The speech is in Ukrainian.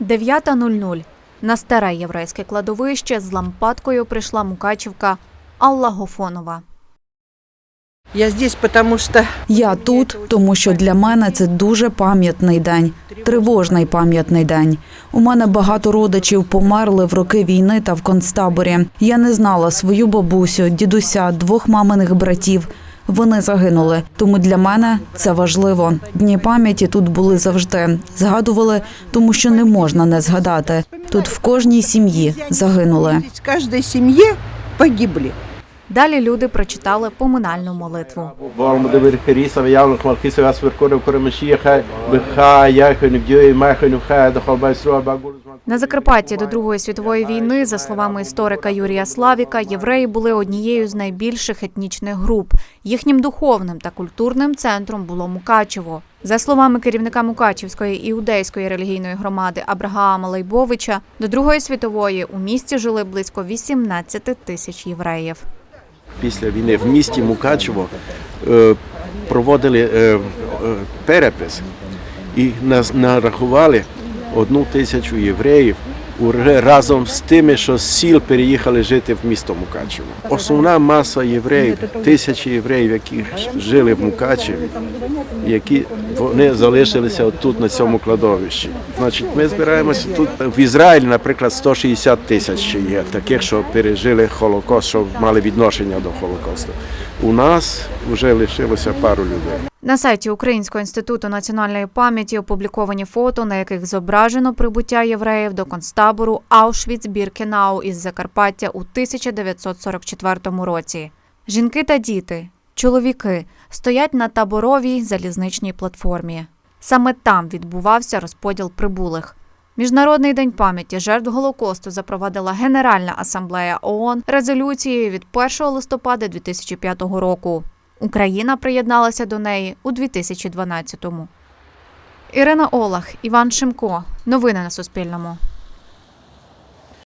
9.00. На старе єврейське кладовище з лампадкою прийшла мукачівка Алла Гофонова. Я здесь, потому что Я тут, тому що для мене це дуже пам'ятний день, тривожний пам'ятний день. У мене багато родичів померли в роки війни та в концтаборі. Я не знала свою бабусю, дідуся, двох маминих братів. Вони загинули, тому для мене це важливо. Дні пам'яті тут були завжди. Згадували, тому що не можна не згадати. Тут в кожній сім'ї загинули. в каждой семье погибли. Далі люди прочитали поминальну молитву. На Закарпатті до Другої світової війни, за словами історика Юрія Славіка, євреї були однією з найбільших етнічних груп. Їхнім духовним та культурним центром було Мукачево. За словами керівника Мукачівської іудейської релігійної громади Абрагаама Лейбовича, до Другої світової у місті жили близько 18 тисяч євреїв. після війни в місті Мукачево е, проводили е, е, перепис і нас нарахували одну тисячу євреїв уже разом з тими, що з сіл переїхали жити в місто Мукачево. Основна маса євреїв, тисячі євреїв, які жили в Мукачеві, які вони залишилися тут на цьому кладовищі. Значить, ми збираємося тут в Ізраїлі, наприклад, 160 тисяч є таких, що пережили Холокост, що мали відношення до Холокосту. У нас вже лишилося пару людей. На сайті Українського інституту національної пам'яті опубліковані фото, на яких зображено прибуття євреїв до концтабору Аушвіц-Біркенау із Закарпаття у 1944 році. Жінки та діти, чоловіки стоять на таборовій залізничній платформі. Саме там відбувався розподіл прибулих. Міжнародний день пам'яті жертв Голокосту запровадила Генеральна асамблея ООН резолюцією від 1 листопада 2005 року. Україна приєдналася до неї у 2012-му. Ірина Олах, Іван Шимко. Новини на Суспільному.